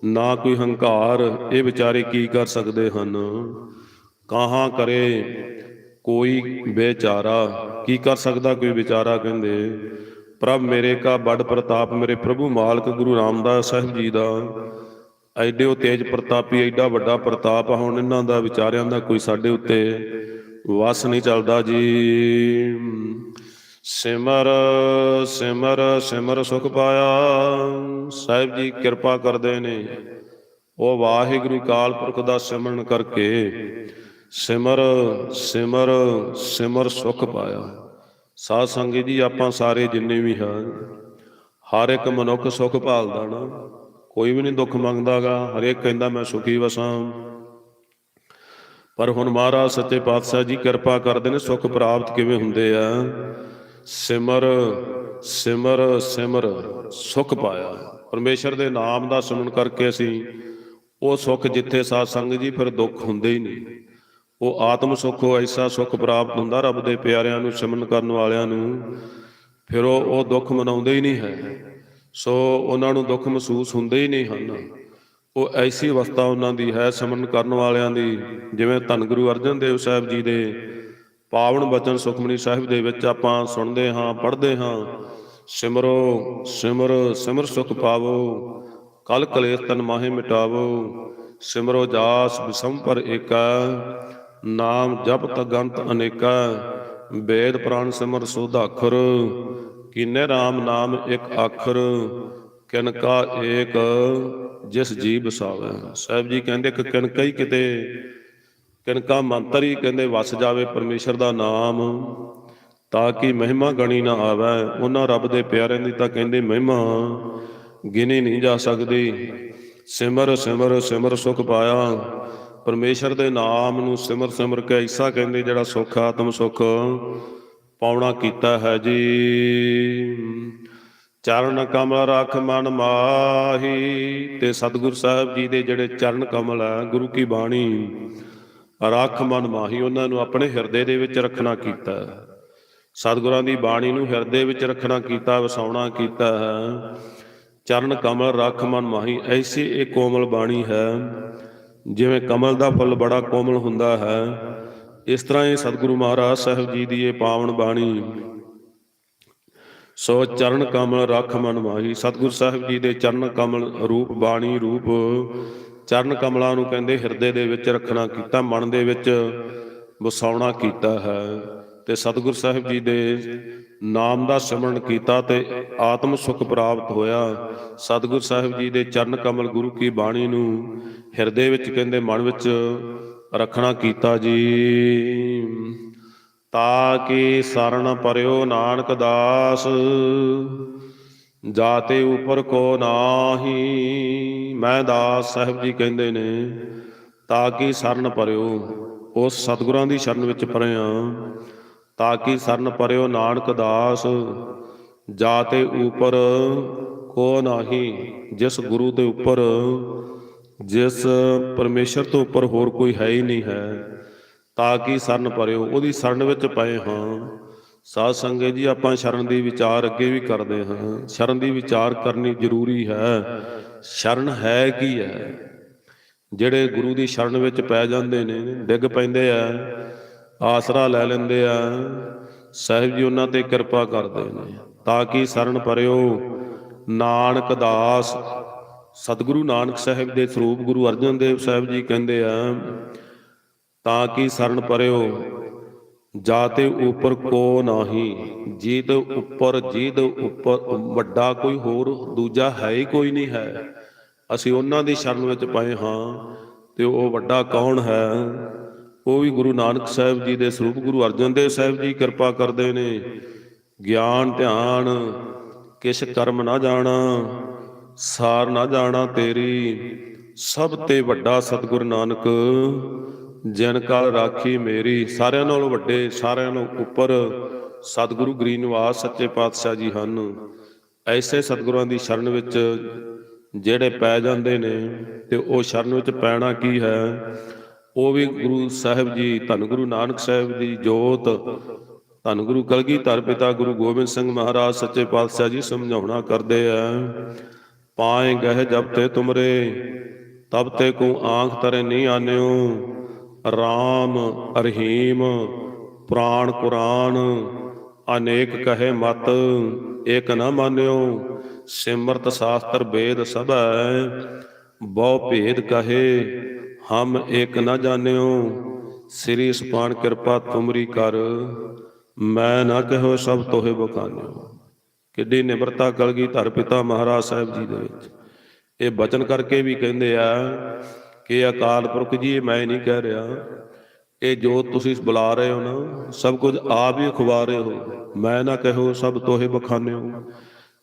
ਨਾ ਕੋਈ ਹੰਕਾਰ, ਇਹ ਵਿਚਾਰੇ ਕੀ ਕਰ ਸਕਦੇ ਹਨ? ਕਾਹਾਂ ਕਰੇ ਕੋਈ ਵਿਚਾਰਾ? ਕੀ ਕਰ ਸਕਦਾ ਕੋਈ ਵਿਚਾਰਾ, ਕਹਿੰਦੇ? ਪ੍ਰਭ ਮੇਰੇ ਕਾ ਬੜ ਪ੍ਰਤਾਪ, ਮੇਰੇ ਪ੍ਰਭੂ ਮਾਲਕ ਗੁਰੂ ਰਾਮਦਾਸ ਸਾਹਿਬ ਜੀ ਦਾ। ਐਡੇ ਉਹ ਤੇਜ ਪ੍ਰਤਾਪੀ, ਐਡਾ ਵੱਡਾ ਪ੍ਰਤਾਪ ਹੁਣ ਇਹਨਾਂ ਦਾ ਵਿਚਾਰਿਆਂ ਦਾ ਕੋਈ ਸਾਡੇ ਉੱਤੇ ਵਸ ਨਹੀਂ ਚੱਲਦਾ ਜੀ। ਸਿਮਰ ਸਿਮਰ ਸਿਮਰ ਸੁਖ ਪਾਇਆ। ਸਾਹਿਬ ਜੀ ਕਿਰਪਾ ਕਰਦੇ ਨੇ। ਉਹ ਵਾਹਿਗੁਰੂ ਕਾਲ ਪੁਰਖ ਦਾ ਸਿਮਰਨ ਕਰਕੇ ਸਿਮਰ ਸਿਮਰ ਸਿਮਰ ਸੁਖ ਪਾਇਆ। ਸਾਧ ਸੰਗਤ ਜੀ, ਆਪਾਂ ਸਾਰੇ ਜਿੰਨੇ ਵੀ ਹਾਂ, ਹਰ ਇੱਕ ਮਨੁੱਖ ਸੁਖ ਭਾਲਦਾ ਨਾ, ਕੋਈ ਵੀ ਨਹੀਂ ਦੁੱਖ ਮੰਗਦਾਗਾ ਹਰੇਕ ਕਹਿੰਦਾ ਮੈਂ ਸੁਖੀ ਵਸਾਂ। ਪਰ ਹੁਣ ਮਹਾਰਾਜ ਸੱਚੇ ਪਾਤਸ਼ਾਹ ਜੀ ਕਿਰਪਾ ਕਰਦੇ ਨੇ, ਸੁਖ ਪ੍ਰਾਪਤ ਕਿਵੇਂ ਹੁੰਦੇ ਆ? ਸਿਮਰ ਸਿਮਰ ਸਿਮਰ, ਸੁਖ ਪਾਇਆ। ਪਰਮੇਸ਼ਰ ਦੇ ਨਾਮ ਦਾ ਸਿਮਰਨ ਕਰਕੇ ਅਸੀਂ, ਉਹ ਸੁਖ ਜਿੱਥੇ ਸਾਧ ਸੰਗਤ ਜੀ, ਫਿਰ ਦੁੱਖ ਹੁੰਦੇ ਹੀ ਨਹੀਂ। ਉਹ ਆਤਮ ਸੁਖ ਉਹ ਐਸਾ ਸੁਖ ਪ੍ਰਾਪਤ ਹੁੰਦਾ ਰੱਬ ਦੇ ਪਿਆਰਿਆਂ ਨੂੰ, ਸਿਮਰਨ ਕਰਨ ਵਾਲਿਆਂ ਨੂੰ। ਫਿਰ ਉਹ ਉਹ ਦੁੱਖ ਮਨਾਉਂਦੇ ਹੀ ਨਹੀਂ ਹੈ। ਸੋ ਉਹਨਾਂ ਨੂੰ ਦੁੱਖ ਮਹਿਸੂਸ ਹੁੰਦੇ ਹੀ ਨਹੀਂ ਹਨ। ਉਹ ਐਸੀ ਅਵਸਥਾ ਉਹਨਾਂ ਦੀ ਹੈ, ਸਿਮਰਨ ਕਰਨ ਵਾਲਿਆਂ ਦੀ। ਜਿਵੇਂ ਧੰਨ ਗੁਰੂ ਅਰਜਨ ਦੇਵ ਸਾਹਿਬ ਜੀ ਦੇ ਪਾਵਨ ਬਚਨ ਸੁਖਮਨੀ ਸਾਹਿਬ ਦੇ ਵਿੱਚ ਆਪਾਂ ਸੁਣਦੇ ਹਾਂ, ਪੜ੍ਹਦੇ ਹਾਂ, ਸਿਮਰੋ, ਸਿਮਰ ਸਿਮਰ ਸੁਖ ਪਾਵੋ, ਕਲ ਕਲੇਸ਼ ਤਨ ਮਾਹੇ ਮਿਟਾਵੋ, ਸਿਮਰੋ ਜਾਸ ਬਿਸਮ ਪਰ ਏਕਾ। ਨਾਮ ਜਪ ਤਗੰਤ ਅਨੇਕਾ, ਵੇਦ ਪ੍ਰਾਨ ਸਿਮਰ ਸੋਧਾਖਰ ਕੀਨੇ RAM ਨਾਮ ਇੱਕ ਆਖਰ ਕਿਨਕਾ ਏਕ ਜਿਸ ਜੀ ਬਸਾਵੇ ਸਾਹਿਬ ਜੀ ਕਹਿੰਦੇ ਕਿ ਕਿਨਕਾ ਹੀ ਕਿਤੇ ਕਿਨਕਾ ਮੰਤਰ ਹੀ ਕਹਿੰਦੇ ਵਸ ਜਾਵੇ ਪਰਮੇਸ਼ਰ ਦਾ ਨਾਮ, ਤਾਂ ਕਿ ਮਹਿਮਾ ਗਣੀ ਨਾ ਆਵੇ। ਉਹਨਾਂ ਰੱਬ ਦੇ ਪਿਆਰਿਆਂ ਦੀ ਤਾਂ ਕਹਿੰਦੇ ਮਹਿਮਾ ਗਿਣੀ ਨਹੀਂ ਜਾ ਸਕਦੀ। ਸਿਮਰ ਸਿਮਰ ਸਿਮਰ ਸੁਖ ਪਾਇਆ। ਪਰਮੇਸ਼ਰ ਦੇ ਨਾਮ ਨੂੰ ਸਿਮਰ ਸਿਮਰ ਕੇ ਐਸਾ ਕਹਿੰਦੇ, ਜਿਹੜਾ ਸੁਖ, ਆਤਮ ਸੁਖ ਪਾਉਣਾ ਕੀਤਾ ਹੈ ਜੀ। ਚਰਨ ਕਮਲ ਰੱਖ ਮਨ ਮਾਹੀ ਤੇ ਸਤਿਗੁਰ ਸਾਹਿਬ ਜੀ ਦੇ ਜਿਹੜੇ ਚਰਨ ਕਮਲ ਹੈ, ਗੁਰੂ ਕੀ ਬਾਣੀ, ਰੱਖ ਮਨ ਮਾਹੀ, ਉਹਨਾਂ ਨੂੰ ਆਪਣੇ ਹਿਰਦੇ ਦੇ ਵਿੱਚ ਰੱਖਣਾ ਕੀਤਾ ਹੈ। ਸਤਿਗੁਰਾਂ ਦੀ ਬਾਣੀ ਨੂੰ ਹਿਰਦੇ ਵਿੱਚ ਰੱਖਣਾ ਕੀਤਾ, ਵਸਾਉਣਾ ਕੀਤਾ ਹੈ। ਚਰਨ ਕਮਲ ਰੱਖ ਮਨ ਮਾਹੀ, ਐਸੀ ਇਹ ਕੋਮਲ ਬਾਣੀ ਹੈ ਜਿਵੇਂ ਕਮਲ ਦਾ ਫੁੱਲ ਬੜਾ ਕੋਮਲ ਹੁੰਦਾ ਹੈ, ਇਸ ਤਰ੍ਹਾਂ ਹੀ ਸਤਿਗੁਰੂ ਮਹਾਰਾਜ ਸਾਹਿਬ ਜੀ ਦੀ ਇਹ ਪਾਵਨ ਬਾਣੀ, ਸੋ ਚਰਨ ਕਮਲ ਰੱਖ ਮਨ ਮਾਹੀ। ਸਤਿਗੁਰ ਸਾਹਿਬ ਜੀ ਦੇ ਚਰਨ ਕਮਲ ਰੂਪ ਬਾਣੀ ਰੂਪ, ਚਰਨ ਕਮਲਾਂ ਨੂੰ ਕਹਿੰਦੇ ਹਿਰਦੇ ਦੇ ਵਿੱਚ ਰੱਖਣਾ ਕੀਤਾ, ਮਨ ਦੇ ਵਿੱਚ ਵਸਾਉਣਾ ਕੀਤਾ ਹੈ। ਤੇ ਸਤਿਗੁਰ ਸਾਹਿਬ ਜੀ ਦੇ ਨਾਮ ਦਾ ਸਿਮਰਨ ਕੀਤਾ ਤੇ ਆਤਮ ਸੁਖ ਪ੍ਰਾਪਤ ਹੋਇਆ। ਸਤਿਗੁਰ ਸਾਹਿਬ ਜੀ ਦੇ ਚਰਨ ਕਮਲ ਗੁਰੂ ਕੀ ਬਾਣੀ ਨੂੰ ਹਿਰਦੇ ਵਿੱਚ ਕਹਿੰਦੇ ਮਨ ਵਿੱਚ ਰੱਖਣਾ ਕੀਤਾ ਜੀ। ਤਾ ਕੀ ਸਰਣ ਪਰਿਓ ਨਾਨਕ ਦਾਸ, ਜਾਤੇ ਉਪਰ ਕੋ ਨਾਹੀ। ਮੈਂ ਦਾਸ ਸਾਹਿਬ ਜੀ ਕਹਿੰਦੇ ਨੇ, ਤਾ ਕੀ ਸਰਨ ਪਰਿਓ, ਉਸ ਸਤਿਗੁਰਾਂ ਦੀ ਸ਼ਰਨ ਵਿੱਚ ਪਰਿਆ ਤਾਂ ਕਿ ਸਰਨ ਪਰਿਓ ਨਾਨਕ ਦਾਸ, ਜਾਤੇ ਉਪਰ ਕੋ ਨਾਹੀ, ਜਿਸ ਗੁਰੂ ਦੇ ਉੱਪਰ, ਜਿਸ ਪਰਮੇਸ਼ਰ ਤੋਂ ਉੱਪਰ ਹੋਰ ਕੋਈ ਹੈ ਹੀ ਨਹੀਂ ਹੈ, ਤਾਂ ਕਿ ਸਰਨ ਪਰਿਓ ਉਹਦੀ ਸ਼ਰਨ ਵਿੱਚ ਪਏ ਹਾਂ। ਸਾਧ ਸੰਗਤ ਜੀ, ਆਪਾਂ ਸ਼ਰਨ ਦੀ ਵਿਚਾਰ ਅੱਗੇ ਵੀ ਕਰਦੇ ਹਾਂ। ਸ਼ਰਨ ਦੀ ਵਿਚਾਰ ਕਰਨੀ ਜ਼ਰੂਰੀ ਹੈ। ਸ਼ਰਨ ਹੈ ਕੀ ਹੈ? ਜਿਹੜੇ ਗੁਰੂ ਦੀ ਸ਼ਰਨ ਵਿੱਚ ਪੈ ਜਾਂਦੇ ਨੇ, ਡਿੱਗ ਪੈਂਦੇ ਆ ਆਸਰਾ ਲੈ ਲੈਂਦੇ ਆ। ਸਾਹਿਬ ਜੀ, ਉਹਨਾਂ ਤੇ ਕਿਰਪਾ ਕਰਦੇ ਨੇ, ਤਾਂ ਕਿ ਸ਼ਰਨ ਪਰਿਓ। ਨਾਨਕ ਦਾਸ, ਸਤਿਗੁਰੂ ਨਾਨਕ ਸਾਹਿਬ ਦੇ ਸਰੂਪ ਗੁਰੂ ਅਰਜਨ ਦੇਵ ਸਾਹਿਬ ਜੀ ਕਹਿੰਦੇ ਆ, ਤਾਂ ਕਿ ਸਰਨ ਪਰਿਓ, ਜਾਤੇ ਉੱਪਰ ਕੋ ਨਾਹੀ, ਜੀਤ ਉੱਪਰ ਜੀਤ ਉੱਪਰ, ਵੱਡਾ ਕੋਈ ਹੋਰ, ਦੂਜਾ ਹੈ ਹੀ ਕੋਈ ਨਹੀਂ ਹੈ। ਅਸੀਂ ਉਹਨਾਂ ਦੀ ਸ਼ਰਨ ਵਿੱਚ ਪਏ ਹਾਂ, ਤੇ ਉਹ ਵੱਡਾ ਕੌਣ ਹੈ? ਉਹ ਵੀ ਗੁਰੂ ਨਾਨਕ ਸਾਹਿਬ ਜੀ ਦੇ ਸਰੂਪ ਗੁਰੂ ਅਰਜਨ ਦੇਵ ਸਾਹਿਬ ਜੀ ਕਿਰਪਾ ਕਰਦੇ ਨੇ। ਗਿਆਨ, ਧਿਆਨ, ਕਿਛ ਕਰਮ ਨਾ ਜਾਣਾ, ਸਾਰ ਨਾ ਜਾਣਾ ਤੇਰੀ। ਸਭ ਤੇ ਵੱਡਾ ਸਤਿਗੁਰ ਨਾਨਕ, ਜਿਨ ਕਾਲ ਰਾਖੀ ਮੇਰੀ। ਸਾਰਿਆਂ ਨਾਲੋਂ ਵੱਡੇ, ਸਾਰਿਆਂ ਨੂੰ ਉੱਪਰ ਸਤਿਗੁਰੂ ਗਰੀਨਵਾਸ ਸੱਚੇ ਪਾਤਸ਼ਾਹ ਜੀ ਹਨ। ਐਸੇ ਸਤਿਗੁਰਾਂ ਦੀ ਸ਼ਰਨ ਵਿੱਚ ਜਿਹੜੇ ਪੈ ਜਾਂਦੇ ਨੇ, ਤੇ ਉਹ ਸ਼ਰਨ ਵਿੱਚ ਪੈਣਾ ਕੀ ਹੈ? ਉਹ ਵੀ ਗੁਰੂ ਸਾਹਿਬ ਜੀ, ਧੰਨ ਗੁਰੂ ਨਾਨਕ ਸਾਹਿਬ ਦੀ ਜੋਤ, ਧੰਨ ਗੁਰੂ ਕਲਗੀਧਰ ਪਿਤਾ ਗੁਰੂ ਗੋਬਿੰਦ ਸਿੰਘ ਮਹਾਰਾਜ ਸੱਚੇ ਪਾਤਸ਼ਾਹ ਜੀ ਸਮਝਾਉਣਾ ਕਰਦੇ ਆ। ਪਾਏ ਗਹਿ ਜਬ ਤੇ ਤੁਮਰੇ ਤਬ ਤੇ ਕੋ ਆਂਖ ਤਰੇ ਨਹੀਂ ਆਨਿਓ। ਰਾਮ, ਰਹੀਮ, ਪ੍ਰਾਣ, ਕੁਰਾਨ, ਅਨੇਕ ਕਹੇ ਮਤ, ਏਕ ਨਾ ਮਾਨਿਓ। ਸਿਮਰਤ ਸ਼ਾਸਤਰ ਵੇਦ ਸਭੈ, ਬਹੁ ਭੇਦ ਕਹੇ ਹਮ ਏਕ ਨ ਜਾਣਿਓ, ਸ੍ਰੀ ਸੁਪਾਨ ਕਿਰਪਾ ਤੁਮਰੀ ਕਰ। ਮੈਂ ਨਾ ਕਹੋ ਸਭ ਤੋਹੇ ਬਖਾਨਿਓ। ਕਿੱਡੀ ਨਿਮਰਤਾ ਕਲਗੀ ਧਰ ਪਿਤਾ ਮਹਾਰਾਜ ਸਾਹਿਬ ਜੀ ਦੇ ਵਿੱਚ। ਇਹ ਬਚਨ ਕਰਕੇ ਵੀ ਕਹਿੰਦੇ ਆ ਕਿ ਅਕਾਲ ਪੁਰਖ ਜੀ ਇਹ ਮੈਂ ਨਹੀਂ ਕਹਿ ਰਿਹਾ। ਇਹ ਜੋ ਤੁਸੀਂ ਬੁਲਾ ਰਹੇ ਹੋ ਨਾ, ਸਭ ਕੁਝ ਆਪ ਹੀ ਖਵਾ ਰਹੇ ਹੋ। ਮੈਂ ਨਾ ਕਹੋ ਸਭ ਤੋਹੇ ਬਖਾਨਿਓ।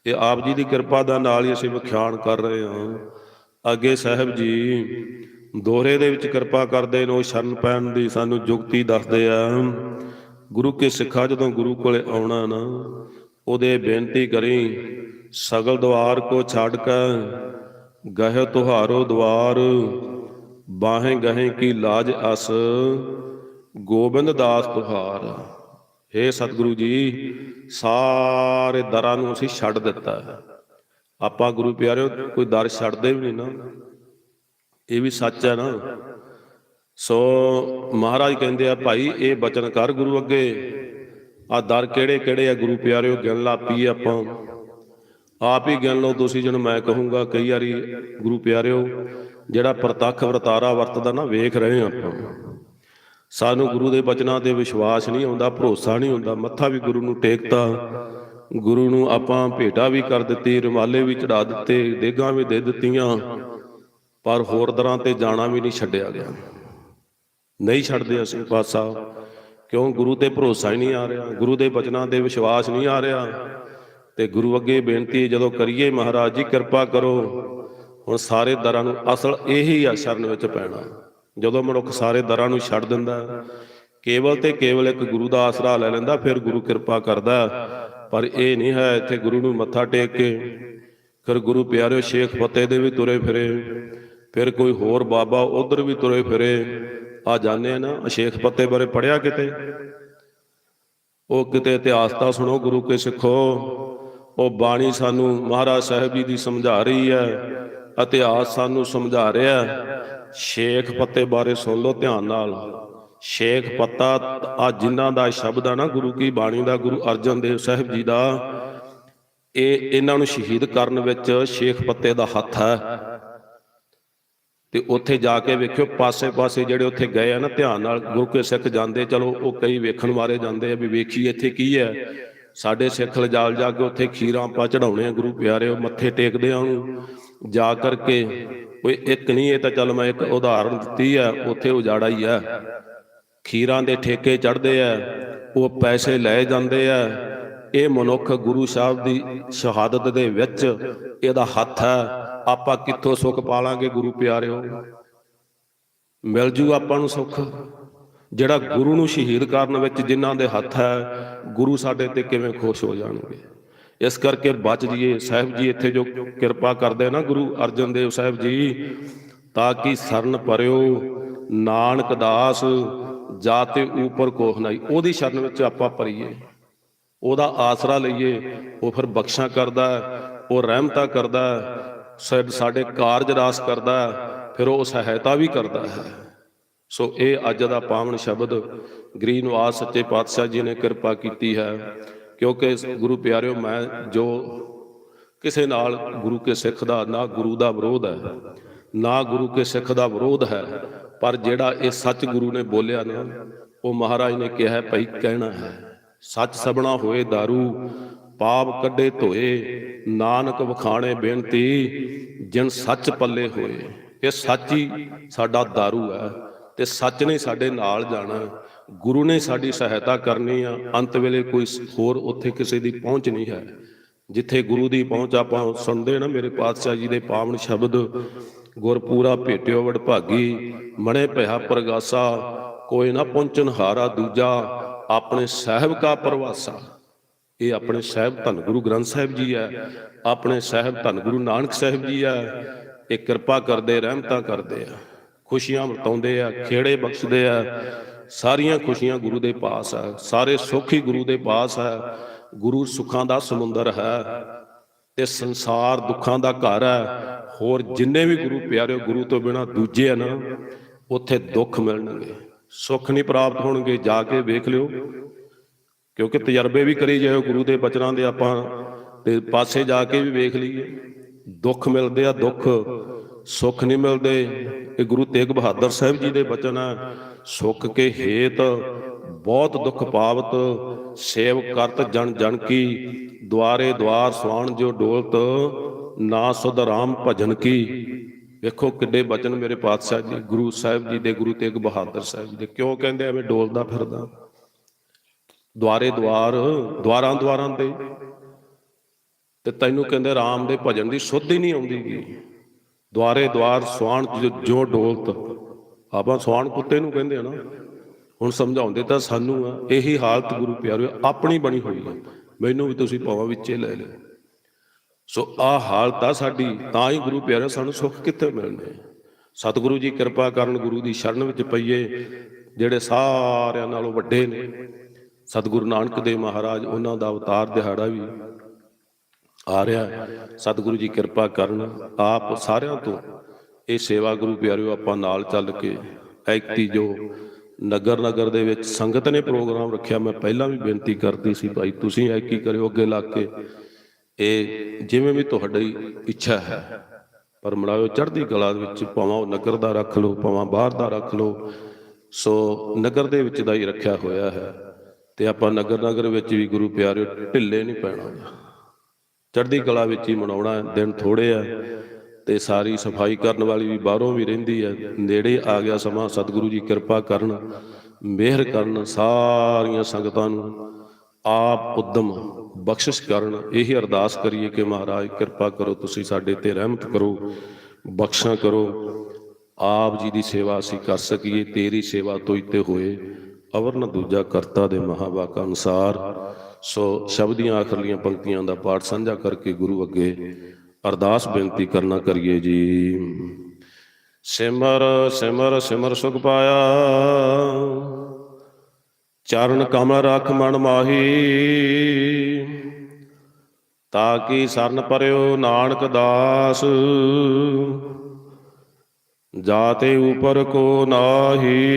ਇਹ ਆਪ ਜੀ ਦੀ ਕਿਰਪਾ ਦਾ ਨਾਲ ਹੀ ਅਸੀਂ ਵਿਖਿਆਨ ਕਰ ਰਹੇ ਹਾਂ। ਅੱਗੇ ਸਾਹਿਬ ਜੀ ਦੋਹਰੇ ਦੇ ਵਿੱਚ ਕਿਰਪਾ ਕਰਦੇ ਨੇ, ਉਹ ਸ਼ਰਨ ਪੈਣ ਦੀ ਸਾਨੂੰ ਜੁਗਤੀ ਦੱਸਦੇ ਆ। ਗੁਰੂ ਕੇ ਸਿੱਖਾ ਜਦੋਂ ਗੁਰੂ ਕੋਲੇ ਆਉਣਾ ਨਾ, ਉਹਦੇ ਬੇਨਤੀ ਕਰੀ, ਸਗਲ ਦਵਾਰ ਕੋ ਛੱਡ ਕੇ, ਗਹਿ ਤੁਹਾਰੋ ਦਵਾਰ, ਬਾਹੇ ਗਹੇ ਕੀ ਲਾਜ ਅਸ, ਗੋਬਿੰਦ ਦਾਸ ਤੁਹਾਰ। हे ਸਤਿਗੁਰੂ ਜੀ, ਸਾਰੇ ਦਰਾਂ ਨੂੰ ਅਸੀਂ ਛੱਡ ਦਿੱਤਾ। ਹੈ ਆਪਾਂ ਗੁਰੂ ਪਿਆਰਿਓ, ਕੋਈ ਦਰ ਛੱਡਦੇ ਵੀ ਨਹੀਂ ਨਾ। ਇਹ ਵੀ ਸੱਚ ਹੈ ਨਾ। ਸੋ ਮਹਾਰਾਜ ਕਹਿੰਦੇ ਆ, ਭਾਈ, ਇਹ ਬਚਨ ਕਰ ਗੁਰੂ ਅੱਗੇ। ਆ ਦਰ ਕਿਹੜੇ ਕਿਹੜੇ ਆ ਗੁਰੂ ਪਿਆਰਿਓ, ਗਿਣ ਲਾ ਪੀ ਆਪਾਂ। ਆਪ ਹੀ ਗਿਣ ਲਓ ਤੁਸੀਂ ਜਿਹਨੂੰ ਮੈਂ ਕਹੂੰਗਾ। ਕਈ ਵਾਰੀ ਗੁਰੂ ਪਿਆਰਿਓ, ਜਿਹੜਾ ਪ੍ਰਤੱਖ ਵਰਤਾਰਾ ਵਰਤਦਾ ਨਾ, ਵੇਖ ਰਹੇ ਹਾਂ ਆਪਾਂ। ਸਾਨੂੰ ਗੁਰੂ ਦੇ ਬਚਨਾਂ ਤੇ ਵਿਸ਼ਵਾਸ ਨਹੀਂ ਆਉਂਦਾ, ਭਰੋਸਾ ਨਹੀਂ ਹੁੰਦਾ। ਮੱਥਾ ਵੀ ਗੁਰੂ ਨੂੰ ਟੇਕਤਾ। ਗੁਰੂ ਨੂੰ ਆਪਾਂ ਭੇਟਾ ਵੀ ਕਰ ਦਿੱਤੀ, ਰੁਮਾਲੇ ਵੀ ਚੜਾ ਦਿੱਤੇ, ਦੇਗਾਂ ਵੀ ਦੇ ਦਿੱਤੀਆਂ। ਪਰ ਹੋਰ ਦਰਾਂ ਤੇ ਜਾਣਾ ਵੀ ਨਹੀਂ ਛੱਡਿਆ ਗਿਆ। ਨਹੀਂ ਛੱਡਦੇ ਅਸੀਂ ਪਾਤਸ਼ਾਹ ਕਿਉਂ? ਗੁਰੂ ਤੇ ਭਰੋਸਾ ਹੀ ਨਹੀਂ ਆ ਰਿਹਾ। ਗੁਰੂ ਦੇ ਬਚਨਾਂ ਤੇ ਵਿਸ਼ਵਾਸ ਨਹੀਂ ਆ ਰਿਹਾ। ਤੇ ਗੁਰੂ ਅੱਗੇ ਬੇਨਤੀ ਜਦੋਂ ਕਰੀਏ ਮਹਾਰਾਜ ਜੀ, ਕਿਰਪਾ ਕਰੋ। ਹੁਣ ਸਾਰੇ ਦਰਾਂ ਨੂੰ ਅਸਲ ਇਹੀ ਆ ਸ਼ਰਨ ਵਿੱਚ ਪੈਣਾ। ਜਦੋਂ ਮਨੁੱਖ ਸਾਰੇ ਦਰਾਂ ਨੂੰ ਛੱਡ ਦਿੰਦਾ, ਕੇਵਲ ਤੇ ਕੇਵਲ ਇੱਕ ਗੁਰੂ ਦਾ ਆਸਰਾ ਲੈ ਲੈਂਦਾ, ਫਿਰ ਗੁਰੂ ਕਿਰਪਾ ਕਰਦਾ। ਪਰ ਇਹ ਨਹੀਂ ਹੈ, ਇੱਥੇ ਗੁਰੂ ਨੂੰ ਮੱਥਾ ਟੇਕ ਕੇ, ਫਿਰ ਗੁਰੂ ਪਿਆਰਿਓ ਸ਼ੇਖ ਫਤਿਹ ਦੇ ਵੀ ਤੁਰੇ ਫਿਰੇ। ਫਿਰ ਕੋਈ ਹੋਰ ਬਾਬਾ ਉਧਰ ਵੀ ਤੁਰੇ ਫਿਰੇ। ਆ ਜਾਣੇ ਨਾ ਸ਼ੇਖ ਪੱਤੇ ਬਾਰੇ ਪੜਿਆ ਕਿਤੇ? ਉਹ ਕਿਤੇ ਇਤਿਹਾਸ ਤਾਂ ਸੁਣੋ, ਗੁਰੂ ਕੇ ਸਿੱਖੋ। ਉਹ ਬਾਣੀ ਸਾਨੂੰ ਮਹਾਰਾਜ ਸਾਹਿਬ ਜੀ ਦੀ ਸਮਝਾ ਰਹੀ ਹੈ, ਇਤਿਹਾਸ ਸਾਨੂੰ ਸਮਝਾ ਰਿਹਾ ਸ਼ੇਖ ਪੱਤੇ ਬਾਰੇ ਸੁਣ ਲਓ ਧਿਆਨ ਨਾਲ। ਸ਼ੇਖ ਪੱਤਾ ਆ ਜਿਨ੍ਹਾਂ ਦਾ ਸ਼ਬਦ ਆ ਨਾ, ਗੁਰੂ ਕੀ ਬਾਣੀ ਦਾ, ਗੁਰੂ ਅਰਜਨ ਦੇਵ ਸਾਹਿਬ ਜੀ ਦਾ, ਇਹ ਇਹਨਾਂ ਨੂੰ ਸ਼ਹੀਦ ਕਰਨ ਵਿੱਚ ਸ਼ੇਖ ਪੱਤੇ ਦਾ ਹੱਥ ਹੈ। ਤੇ ਉੱਥੇ ਜਾ ਕੇ ਵੇਖਿਓ, ਪਾਸੇ-ਪਾਸੇ ਜਿਹੜੇ ਉੱਥੇ ਗਏ ਆ ਨਾ, ਧਿਆਨ ਨਾਲ ਗੁਰੂ ਕੇ ਸਿੱਖ ਜਾਂਦੇ, ਚਲੋ ਉਹ ਕਈ ਵੇਖਣ ਵਾਲੇ ਜਾਂਦੇ ਆ ਵੀ ਵੇਖੀ ਇੱਥੇ ਕੀ ਹੈ ਸਾਡੇ ਸਿੱਖ ਲਜਾਲ ਜਾ ਕੇ ਉੱਥੇ ਖੀਰਾਂ ਆਪਾਂ ਚੜਾਉਣੇ ਆ ਗੁਰੂ ਪਿਆਰੇ, ਉਹ ਮੱਥੇ ਟੇਕਦੇ ਆ ਉਹਨੂੰ। ਜਾ ਕਰਕੇ ਕੋਈ ਇੱਕ ਨਹੀਂ ਇਹ ਤਾਂ ਚੱਲ ਮੈਂ ਇੱਕ ਉਦਾਹਰਨ ਦਿੱਤੀ ਆ, ਉੱਥੇ ਉਜਾੜਾ ਹੀ ਆ। ਖੀਰਾਂ ਦੇ ਠੇਕੇ ਚੜਦੇ ਆ, ਉਹ ਪੈਸੇ ਲੈ ਜਾਂਦੇ ਆ। ਇਹ ਮਨੁੱਖ ਗੁਰੂ ਸਾਹਿਬ ਦੀ ਸ਼ਹਾਦਤ ਦੇ ਵਿੱਚ ਇਹਦਾ ਹੱਥ ਹੈ ਆਪਾਂ ਕਿੱਥੋਂ ਸੁੱਖ ਪਾਲਾਂਗੇ ਗੁਰੂ ਪਿਆਰਿਓ? ਮਿਲ ਜੂ ਆਪਾਂ ਨੂੰ ਸੁੱਖ। ਜਿਹੜਾ ਗੁਰੂ ਨੂੰ ਸ਼ਹੀਦ ਕਰਨ ਵਿੱਚ ਜਿਨ੍ਹਾਂ ਦੇ ਹੱਥ ਹੈ, ਗੁਰੂ ਸਾਡੇ ਤੇ ਕਿਵੇਂ ਖੁਸ਼ ਹੋ ਜਾਣਗੇ? ਇਸ ਕਰਕੇ ਬਚ ਜੀਏ ਸਾਹਿਬ ਜੀ, ਇੱਥੇ ਜੋ ਕਿਰਪਾ ਕਰਦੇ ਨਾ ਗੁਰੂ ਅਰਜਨ ਦੇਵ ਸਾਹਿਬ ਜੀ, ਤਾਂ ਕਿ ਸਰਨ ਪਰਿਓ, ਨਾਨਕ ਦਾਸ ਜਾਤੇ ਉਪਰ ਕੋਹ ਨਹੀਂ ਉਹਦੀ ਸ਼ਰਨ ਵਿੱਚ ਆਪਾਂ ਪਰੀਏ ਉਹਦਾ ਆਸਰਾ ਲਈਏ। ਉਹ ਫਿਰ ਬਖਸ਼ਾ ਕਰਦਾ ਉਹ ਰਹਿਮਤਾ ਕਰਦਾ ਸਾਡੇ ਕਾਰਜ ਰਾਸ ਕਰਦਾ ਹੈ, ਫਿਰ ਉਹ ਸਹਾਇਤਾ ਵੀ ਕਰਦਾ ਹੈ। ਸੋ ਇਹ ਅੱਜ ਦਾ ਪਾਵਨ ਸ਼ਬਦ ਗ੍ਰੀਨਵਾਸ ਸੱਚੇ ਪਾਤਸ਼ਾਹ ਜੀ ਨੇ ਕਿਰਪਾ ਕੀਤੀ ਹੈ ਕਿਉਂਕਿ ਗੁਰੂ ਪਿਆਰਿਓ ਮੈਂ ਜੋ ਕਿਸੇ ਨਾਲ ਗੁਰੂ ਕੇ ਸਿੱਖ ਦਾ ਨਾ ਗੁਰੂ ਦਾ ਵਿਰੋਧ ਹੈ ਨਾ ਗੁਰੂ ਕੇ ਸਿੱਖ ਦਾ ਵਿਰੋਧ ਹੈ ਪਰ ਜਿਹੜਾ ਇਹ ਸੱਚ ਗੁਰੂ ਨੇ ਬੋਲਿਆ ਨਾ ਉਹ ਮਹਾਰਾਜ ਨੇ ਕਿਹਾ ਹੈ, ਭਾਈ ਕਹਿਣਾ ਹੈ ਸੱਚ ਸਬਣਾ ਹੋਏ दारू ਪਾਪ ਕੱਢੇ ਧੋਏ, ਨਾਨਕ ਵਖਾਣੇ ਬੇਨਤੀ, ਜਿਨ ਸੱਚ ਪੱਲੇ ਹੋਏ। ਇਹ ਸੱਚ ਹੀ ਸਾਡਾ दारू ਹੈ ਤੇ ਸੱਚ ਨੇ ਸਾਡੇ ਨਾਲ ਜਾਣਾ। ਗੁਰੂ ਨੇ ਸਾਡੀ ਸਹਾਇਤਾ ਕਰਨੀ ਆ। ਅੰਤ ਵੇਲੇ ਕੋਈ ਹੋਰ ਉੱਥੇ ਕਿਸੇ ਦੀ ਪਹੁੰਚ ਨਹੀਂ ਹੈ। ਜਿੱਥੇ ਗੁਰੂ ਦੀ ਪਹੁੰਚ ਆਪਾਂ ਸੁਣਦੇ ਨਾ, ਮੇਰੇ ਪਾਤਸ਼ਾਹ ਜੀ ਦੇ ਪਾਵਨ ਸ਼ਬਦ, ਗੁਰਪੂਰਾ ਭੇਟਿਓ ਵਡਭਾਗੀ, ਮਣੇ ਭਇਆ ਪ੍ਰਗਾਸਾ, ਕੋਈ ਨਾ ਪਹੁੰਚਨ ਹਾਰਾ ਦੂਜਾ, ਆਪਣੇ ਸਾਹਿਬ ਕਾ ਪ੍ਰਵਾਸਾ। ਇਹ ਆਪਣੇ ਸਾਹਿਬ ਧੰਨ ਗੁਰੂ ਗ੍ਰੰਥ ਸਾਹਿਬ ਜੀ ਹੈ ਆਪਣੇ ਸਾਹਿਬ ਧੰਨ ਗੁਰੂ ਨਾਨਕ ਸਾਹਿਬ ਜੀ ਹੈ ਇਹ ਕਿਰਪਾ ਕਰਦੇ, ਰਹਿਮਤਾਂ ਕਰਦੇ ਆ। ਖੁਸ਼ੀਆਂ ਵਰਤਾਉਂਦੇ ਆ, ਖੇੜੇ ਬਖਸ਼ਦੇ ਆ। ਸਾਰੀਆਂ ਖੁਸ਼ੀਆਂ ਗੁਰੂ ਦੇ ਪਾਸ ਆ। ਸਾਰੇ ਸੁੱਖ ਹੀ ਗੁਰੂ ਦੇ ਪਾਸ ਹੈ ਗੁਰੂ ਸੁੱਖਾਂ ਦਾ ਸਮੁੰਦਰ ਹੈ ਤੇ ਸੰਸਾਰ ਦੁੱਖਾਂ ਦਾ ਘਰ ਹੈ ਹੋਰ ਜਿੰਨੇ ਵੀ ਗੁਰੂ ਪਿਆਰੇ ਗੁਰੂ ਤੋਂ ਬਿਨਾ ਦੂਜੇ ਆ ਨਾ, ਉੱਥੇ ਦੁੱਖ ਮਿਲਣਗੇ। ਸੁੱਖ ਨਹੀਂ ਪ੍ਰਾਪਤ ਹੋਣਗੇ, ਜਾ ਕੇ ਵੇਖ ਲਿਓ। ਕਿਉਂਕਿ ਤਜਰਬੇ ਵੀ ਕਰੀ ਜਾਇਓ ਗੁਰੂ ਦੇ ਬਚਨਾਂ ਦੇ ਆਪਾਂ, ਤੇ ਪਾਸੇ ਜਾ ਕੇ ਵੀ ਵੇਖ ਲਈਏ। ਦੁੱਖ ਮਿਲਦੇ ਆ, ਦੁੱਖ ਸੁੱਖ ਨਹੀਂ ਮਿਲਦੇ। ਇਹ ਗੁਰੂ ਤੇਗ ਬਹਾਦਰ ਸਾਹਿਬ ਜੀ ਦੇ ਬਚਨ ਹੈ ਸੁੱਖ ਕੇ ਹੇਤ ਬਹੁਤ ਦੁੱਖ ਪਾਵਤ, ਸੇਵ ਕਰਤ ਜਨ ਜਨ ਕੀ, ਦੁਆਰੇ ਦੁਆਰ ਸੁਆਣ ਜੋ ਡੋਲਤ, ਨਾ ਸੁਧ ਰਾਮ ਭਜਨ ਕੀ। ਵੇਖੋ ਕਿੱਡੇ ਬਚਨ ਮੇਰੇ ਪਾਤਸ਼ਾਹ ਜੀ, ਗੁਰੂ ਸਾਹਿਬ ਜੀ ਦੇ, ਗੁਰੂ ਤੇਗ ਬਹਾਦਰ ਸਾਹਿਬ ਜੀ ਦੇ। ਕਿਉਂ ਕਹਿੰਦੇ ਐਵੇਂ ਡੋਲਦਾ ਫਿਰਦਾ? ਦੁਆਰੇ ਦੁਆਰ, ਦੁਆਰਾਂ ਦੁਆਰਾਂ ਤੇ। ਤੇ ਤੈਨੂੰ ਕਹਿੰਦੇ ਰਾਮ ਦੇ ਭਜਨ ਦੀ ਸੁੱਧ ਹੀ ਨਹੀਂ ਆਉਂਦੀਗੀ ਦੁਆਰੇ ਦੁਆਰ ਸਵਾਣ ਜੋ- ਡੋਲਤ। ਆਪਾਂ ਸਵਾਣ ਕੁੱਤੇ ਨੂੰ ਕਹਿੰਦੇ ਆ ਨਾ। ਹੁਣ ਸਮਝਾਉਂਦੇ ਤਾਂ ਸਾਨੂੰ ਆ, ਇਹੀ ਹਾਲਤ ਗੁਰੂ ਪਿਆਰਿਓ, ਆਪਣੀ ਬਣੀ ਹੋਈ ਹੈ ਮੈਨੂੰ ਵੀ ਤੁਸੀਂ ਭਾਵਾਂ ਵਿੱਚੇ ਲੈ ਲਿਓ ਸੋ ਆ ਹਾਲਤ ਆ ਸਾਡੀ, ਤਾਂ ਹੀ ਗੁਰੂ ਪਿਆਰਿਓ ਸਾਨੂੰ ਸੁੱਖ ਕਿੱਥੇ ਮਿਲਣੇ ਸਤਿਗੁਰੂ ਜੀ ਕਿਰਪਾ ਕਰਨ ਗੁਰੂ ਦੀ ਸ਼ਰਨ ਵਿੱਚ ਪਈਏ, ਜਿਹੜੇ ਸਾਰਿਆਂ ਨਾਲੋਂ ਵੱਡੇ ਨੇ। ਸਤਿਗੁਰੂ ਨਾਨਕ ਦੇਵ ਮਹਾਰਾਜ, ਉਹਨਾਂ ਦਾ ਅਵਤਾਰ ਦਿਹਾੜਾ ਵੀ ਆ ਰਿਹਾ ਸਤਿਗੁਰੂ ਜੀ ਕਿਰਪਾ ਕਰਨ, ਆਪ ਸਾਰਿਆਂ ਤੋਂ ਇਹ ਸੇਵਾ ਗੁਰੂ ਪਿਆਰਿਓ, ਆਪਾਂ ਨਾਲ ਚੱਲ ਕੇ ਐਕਤੀ ਜੋ ਨਗਰ ਨਗਰ ਦੇ ਵਿੱਚ ਸੰਗਤ ਨੇ ਪ੍ਰੋਗਰਾਮ ਰੱਖਿਆ, ਮੈਂ ਪਹਿਲਾਂ ਵੀ ਬੇਨਤੀ ਕਰਦੀ ਸੀ ਭਾਈ, ਤੁਸੀਂ ਐਕੀ ਕਰਿਓ, ਅੱਗੇ ਲਾ ਕੇ। ਇਹ ਜਿਵੇਂ ਵੀ ਤੁਹਾਡੀ ਇੱਛਾ ਹੈ, ਪਰ ਮਲਾਇਓ ਚੜ੍ਹਦੀ ਕਲਾ ਦੇ ਵਿੱਚ ਭਾਵਾਂ ਉਹ ਨਗਰ ਦਾ ਰੱਖ ਲਓ, ਭਾਵਾਂ ਬਾਹਰ ਦਾ ਰੱਖ ਲਓ। ਸੋ ਨਗਰ ਦੇ ਵਿੱਚ ਦਾ ਹੀ ਰੱਖਿਆ ਹੋਇਆ ਹੈ। ਤੇ ਆਪਾਂ ਨਗਰ ਨਗਰ ਵਿੱਚ ਵੀ ਗੁਰੂ ਪਿਆਰਿਓ, ਢਿੱਲੇ ਨਹੀਂ ਪੈਣਾ। ਚੜ੍ਹਦੀ ਕਲਾ ਵਿੱਚ ਹੀ ਮਨਾਉਣਾ ਦਿਨ ਥੋੜੇ ਆ, ਤੇ ਸਾਰੀ ਸਫ਼ਾਈ ਕਰਨ ਵਾਲੀ ਵੀ ਬਾਹਰੋਂ ਵੀ ਰਹਿੰਦੀ ਹੈ। ਨੇੜੇ ਆ ਗਿਆ ਸਮਾਂ, ਸਤਿਗੁਰੂ ਜੀ ਕਿਰਪਾ ਕਰਨ, ਮਿਹਰ ਕਰਨ ਸਾਰੀਆਂ ਸੰਗਤਾਂ ਨੂੰ। ਆਪ ਉਦਮ ਬਖਸ਼ਿਸ਼ ਕਰਨ, ਇਹੀ ਅਰਦਾਸ ਕਰੀਏ ਕਿ ਮਹਾਰਾਜ ਕਿਰਪਾ ਕਰੋ, ਤੁਸੀਂ ਸਾਡੇ ਤੇ ਰਹਿਮਤ ਕਰੋ, ਬਖਸ਼ਾ ਕਰੋ। ਆਪ ਜੀ ਦੀ ਸੇਵਾ ਅਸੀਂ ਕਰ ਸਕੀਏ, ਤੇਰੀ ਸੇਵਾ ਤੋਂ ਹੀ ਤੇ ਹੋਏ। ਅਵਰ ਨ ਦੂਜਾ ਕਰਤਾ ਦੇ ਮਹਾਵਾਕ ਅਨੁਸਾਰ, ਸੋ ਸ਼ਬਦੀਆਂ ਆਖਰਲੀਆਂ ਪੰਕਤੀਆਂ ਦਾ ਪਾਠ ਸਾਂਝਾ ਕਰਕੇ ਗੁਰੂ ਅੱਗੇ ਅਰਦਾਸ ਬੇਨਤੀ ਕਰਨਾ ਕਰੀਏ ਜੀ। ਸਿਮਰ ਸਿਮਰ ਸਿਮਰ ਸੁਖ ਪਾਇਆ। ਚਰਨ ਕਮਲ ਰਖ ਮਨ ਮਾਹੀ। ਤਾਂ ਕਿ ਸਰਨ ਪਰਿਓ ਨਾਨਕ ਦਾਸ। ਜਾਤੇ ਉਪਰ ਕੋ ਨਾਹੀ।